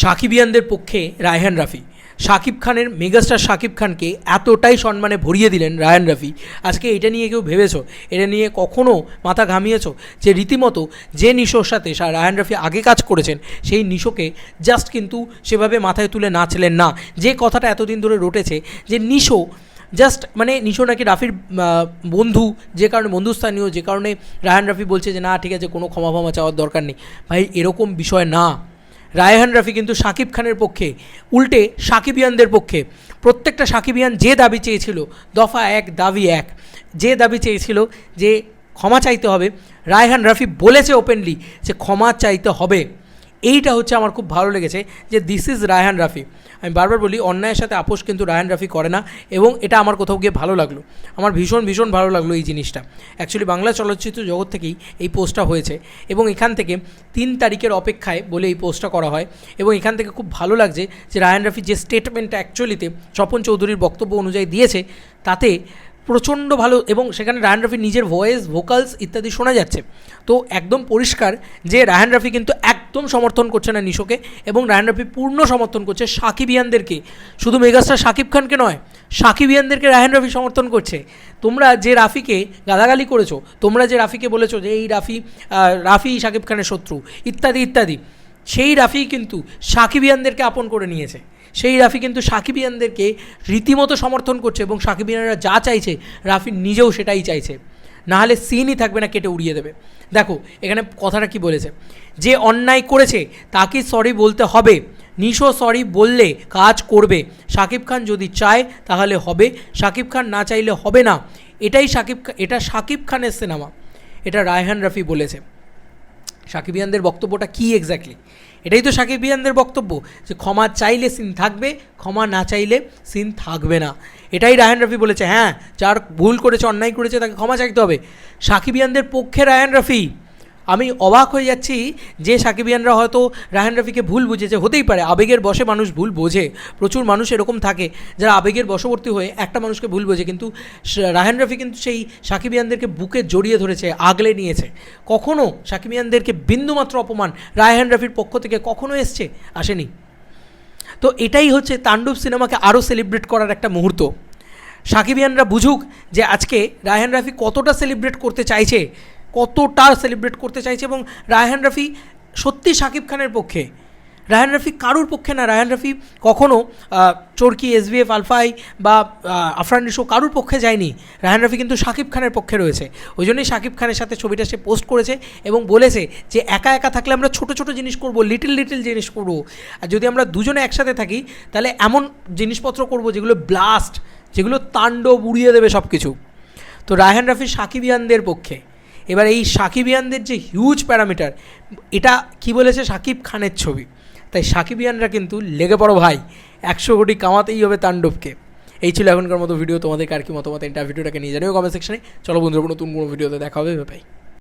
সাকিবিয়ানদের পক্ষে রায়হান রাফি। শাকিব খানের মেগাস্টার শাকিব খানকে এতটাই সম্মানে ভরিয়ে দিলেন রায়ান রাফি। আজকে এটা নিয়ে কেউ ভেবেছো? এটা নিয়ে কখনো মাথা ঘামিয়েছ? যে রীতিমতো যে নিশোর সাথে রায়হান রাফি আগে কাজ করেছেন, সেই নিশোকে জাস্ট কিন্তু সেভাবে মাথায় তুলে নাচলেন না। যে কথাটা এতদিন ধরে রটেছে, যে নিশো জাস্ট মানে নিশো নাকি রাফির বন্ধু, যে কারণে বন্ধুস্থানীয়, যে কারণে রায়হান রাফি বলছে যে, না, ঠিক আছে, কোনো ক্ষমা ক্ষমা চাওয়ার দরকার নেই। ভাই, এরকম বিষয় না। রায়হান রাফি কিন্তু সাকিব খানের পক্ষে, উল্টে সাকিবিয়ানদের পক্ষে। প্রত্যেকটা সাকিবিয়ান যে দাবি চেয়েছিল, দফা এক, দাবি এক। যে দাবি চেয়েছিল যে ক্ষমা চাইতে হবে, রায়হান রাফি বলেছে ওপেনলি যে ক্ষমা চাইতে হবে। এইটা হচ্ছে আমার খুব ভালো লেগেছে যে দিস ইজ রায়হান রাফি আমি বারবার বলি, অন্যায়ের সাথে আপোষ কিন্তু রায়হান রাফি করে না এবং এটা আমার কোথাও গিয়ে ভালো লাগল। আমার ভীষণ ভীষণ ভালো লাগল এই জিনিসটা। অ্যাকচুয়ালি বাংলা চলচ্চিত্র জগৎ থেকেই এই পোস্টটা হয়েছে এবং এখান থেকে তিন তারিখের অপেক্ষায় বলে এই পোস্টটা করা হয় এবং এখান থেকে খুব ভালো লাগছে যে রায়হান রাফি যে স্টেটমেন্টটা অ্যাকচুয়ালিতে স্বপন চৌধুরীর বক্তব্য অনুযায়ী দিয়েছে, তাতে প্রচণ্ড ভালো এবং সেখানে রায়হান রাফির নিজের ভয়েস ভোকালস ইত্যাদি শোনা যাচ্ছে। তো একদম পরিষ্কার যে রায়হান রাফি কিন্তু একদম সমর্থন করছে না নিশোকে এবং রায়হান রাফি পূর্ণ সমর্থন করছে সাকিবিয়ানদেরকে। শুধু মেগাস্টার শাকিব খানকে নয়, সাকিবিয়ানদেরকে রায়হান রাফি সমর্থন করছে। তোমরা যে রাফিকে গালাগালি করেছ, তোমরা যে রাফিকে বলেছ যে এই রাফি রাফি শাকিব খানের শত্রু, ইত্যাদি ইত্যাদি, সেই রাফি কিন্তু সাকিবিয়ানদেরকে আপন করে নিয়েছে। সেই রাফি কিন্তু সাকিবিয়ানদেরকে রীতিমতো সমর্থন করছে এবং সাকিবিয়ানরা যা চাইছে, রাফি নিজেও সেটাই চাইছে। নাহলে সিনই থাকবে না, কেটে উড়িয়ে দেবে। দেখো, এখানে কথাটা কি বলেছে? যে অন্যায় করেছে, তাকে সরি বলতে হবে। নিশো সরি বললে কাজ করবে। শাকিব খান যদি চায়, তাহলে হবে। শাকিব খান না চাইলে হবে না। এটাই শাকিব এটা শাকিব খানের সিনেমা। এটা রায়হান রাফি বলেছে। সাকিবিয়ানদের বক্তব্যটা কী এক্স্যাক্টলি এটাই তো সাকিবিয়ানদের বক্তব্য, যে ক্ষমা চাইলে সিন থাকবে, ক্ষমা না চাইলে সিন থাকবে না। এটাই রায়ান রফি বলেছে হ্যাঁ যার ভুল করেছে, অন্যায় করেছে, তাকে ক্ষমা চাইতে হবে। সাকিবিয়ানদের পক্ষে রায়ান রফি আমি অবাক হয়ে যাচ্ছি যে সাকিবিয়ানরা হয়তো রায়হান রফিকে ভুল বুঝেছে হতেই পারে, আবেগের বশে মানুষ ভুল বোঝে, প্রচুর মানুষ এরকম থাকে যারা আবেগের বশবর্তী হয়ে একটা মানুষকে ভুল বোঝে, কিন্তু রায়হান রফি কিন্তু সেই সাকিবিয়ানদেরকে বুকে জড়িয়ে ধরেছে, আগলে নিয়েছে। কখনও সাকিবিয়ানদেরকে বিন্দুমাত্র অপমান রায়হান রফির পক্ষ থেকে কখনো এসছে, আসেনি। তো এটাই হচ্ছে তাণ্ডব সিনেমাকে আরও সেলিব্রেট করার একটা মুহূর্ত। সাকিবিয়ানরা বুঝুক যে আজকে রায়হান রাফি কতটা সেলিব্রেট করতে চাইছে কতটা সেলিব্রেট করতে চাইছে এবং রায়হান রাফি সত্যি শাকিব খানের পক্ষে? রায়হান রাফি কারুর পক্ষে না? রায়হান রাফি কখনও চরকি এসবিএফ আলফাই বা আফরান নিশো কারুর পক্ষে যায়নি? রায়হান রাফি কিন্তু শাকিব খানের পক্ষে রয়েছে। ওই জন্যই শাকিব খানের সাথে ছবিটা সে পোস্ট করেছে এবং বলেছে যে একা একা থাকলে আমরা ছোট ছোট জিনিস করব লিটিল লিটিল জিনিস করব। আর যদি আমরা দুজনে একসাথে থাকি, তাহলে এমন জিনিসপত্র করব যেগুলো ব্লাস্ট যেগুলো তাণ্ডব উড়িয়ে দেবে সব কিছু তো রায়হান রাফি সাকিবিয়ানদের পক্ষে। এবার এই সাকিবিয়ানদের যে হিউজ প্যারামিটার এটা কি বলেছে সাকিব খানের ছবি? তাই সাকিবিয়ানরা কিন্তু লেগে পড়ো ভাই, একশো কোটি কামাতেই হবে তাণ্ডবকে। এই ছিল এখনকার মতো ভিডিও তোমাদের কার কি মতামত, এটা ভিডিওটাকে নিয়ে জানিও কমেন্ট সেকশনে চলো বন্ধুরা, নতুন কোনো ভিডিওতে দেখা হবে ভাই